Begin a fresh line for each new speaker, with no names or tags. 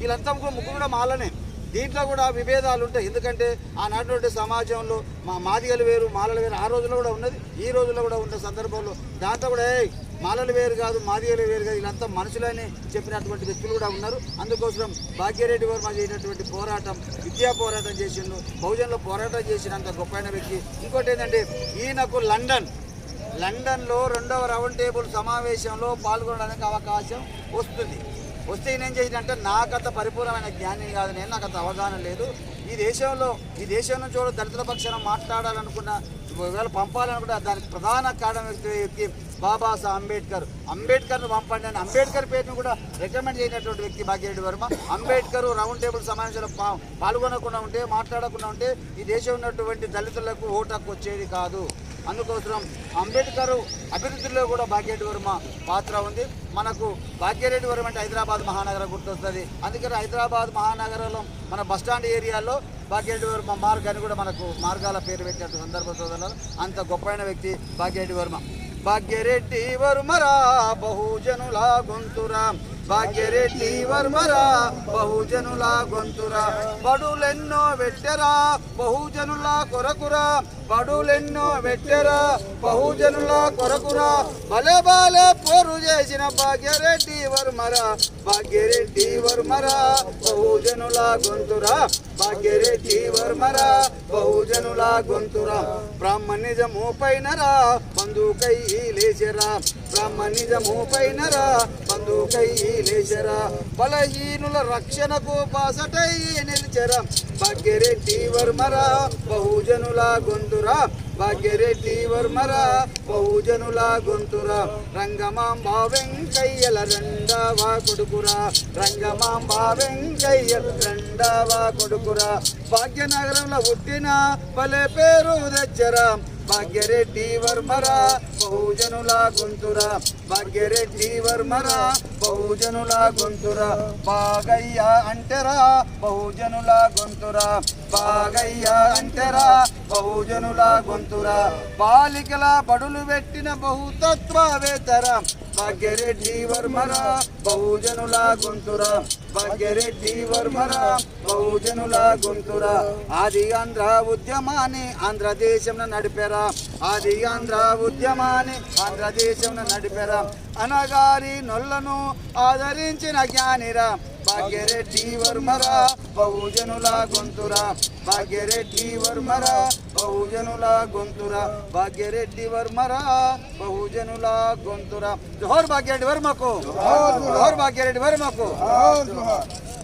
వీళ్ళంతా కూడా ముగ్గురు కూడా మాలనే. దీంట్లో కూడా విభేదాలు ఉంటాయి. ఎందుకంటే ఆనాటి సమాజంలో మా మాదిగలు వేరు మాలలు వేరు ఆ రోజుల్లో కూడా ఉన్నది. ఈ రోజుల్లో కూడా ఉన్న సందర్భంలో దాంట్లో కూడా మాలలు వేరు కాదు మాదిగలు వేరు కాదు. వీళ్ళంతా మనుషులని చెప్పినటువంటి వ్యక్తులు కూడా ఉన్నారు. అందుకోసం భాగ్యరెడ్డి వర్మ చేసినటువంటి పోరాటం విద్యా పోరాటం చేసిండు. బహుజన్లో పోరాటం చేసినంత గొప్పైన వ్యక్తి. ఇంకోటి ఏంటంటే ఈయనకు లండన్ లండన్లో రెండవ రౌండ్ టేబుల్ సమావేశంలో పాల్గొనడానికి అవకాశం వస్తుంది. వస్తే నేను ఏం చేసిందంటే నాకంత పరిపూర్ణమైన జ్ఞానం కాదు నేను నాకు అంత అవగాహన లేదు. ఈ దేశంలో ఈ దేశం నుంచి కూడా దళితుల పక్షాన మాట్లాడాలనుకున్న ఒకవేళ పంపాలనుకుంటే దానికి ప్రధాన కారణం వ్యక్తి వ్యక్తి అంబేద్కర్. అంబేద్కర్ను పంపండి అని అంబేద్కర్ పేరును కూడా రికమెండ్ చేసినటువంటి వ్యక్తి భాగ్యరెడ్డి వర్మ. అంబేద్కర్ రౌండ్ టేబుల్ సమావేశంలో పా- పాల్గొనకుండా ఉంటే మాట్లాడకుండా ఉంటే ఈ దేశం ఉన్నటువంటి దళితులకు ఓటు హక్కు వచ్చేది కాదు. అందుకోసం అంబేద్కర్ అభివృద్ధిలో కూడా భాగ్యరెడ్డి వర్మ పాత్ర ఉంది. మనకు భాగ్యరెడ్డి వర్మ అంటే హైదరాబాద్ మహానగరం గుర్తొస్తుంది. అందుకని హైదరాబాద్ మహానగరంలో మన బస్టాండ్ ఏరియాలో భాగ్యరెడ్డి వర్మ మార్గాన్ని కూడా మనకు మార్గాల పేరు పెట్టినట్టు సందర్భంలో అంత గొప్పైన వ్యక్తి భాగ్యరెడ్డి వర్మ భాగ్యరెడ్డి వర్మరా బహుజనుల గొంతురా. భాగ్యరెడ్డి వర్మరా బహుజనుల గొంతురా. బడులెన్నో వెట్టరా బహుజనుల కొరకురా. బడులెన్నో వెట్టరా బహుజనుల కొరకురా. బలే బాలే పోరు చేసిన భాగ్యరెడ్డి వర్మరా. భాగ్యరెడ్డి వర్మరా బహుజనుల గొంతురా. భాగ్యరెడ్డి వర్మరా బహుజనుల గొంతురా. బ్రాహ్మణిజము పైనరా బంధుకై లేచరా. బ్రాహ్మణిజము పైనరా బంధుకై లేచరా బలహీనుల రక్షణకు బాసటై నిలిచరా. భాగ్యరెడ్డి వర్మరా బహుజనుల గొంతురా. భాగ్యరెడ్డి వర్మరా బహుజనుల గొంతురా. రంగమాంబ వెంకయ్యల రెండవ కొడుకురా. రంగమాంబ వెంకయ్యల రెండవ కొడుకురా. భాగ్యనగరంలో పుట్టిన పలే పేరు తెచ్చరా. భాగ్యరెడ్డి వర్మరా బహుజనుల గొంతురా. భాగ్యరెడ్డి వర్మరా బహుజనుల గొంతురా. బాగయ్య అంటరా బహుజనుల గొంతురా. బాగయ్య అంటరా బహుజనుల గొంతురా. బాలికల బడులు పెట్టిన బహుతత్వవేతరా. భాగ్యరెడ్డి వర్మరా బహుజనుల గొంతురా. భాగ్యరెడ్డి వర్మరా బహుజనుల గొంతురా ఆది ఆంధ్ర ఉద్యమాన్ని ఆంధ్రదేశంలో నడిపారా. ఆది ఆంధ్ర ఉద్యమాన్ని ఆంధ్రదేశంలో నడిపారా. అనగారి నొల్లను ఆదరించిన జ్ఞానిరా. భాగ్యరెడ్డి వర్మరా బహుజనుల గొంతురా భాగ్యరెడ్డి వర్మరా బహుజనుల గొంతురా. భాగ్యరెడ్డి వర్మరా బహుజనుల గొంతురా. జోహర్ భాగ్యరెడ్డి వర్మకు జోహర్. భాగ్యరెడ్డి వర్మకు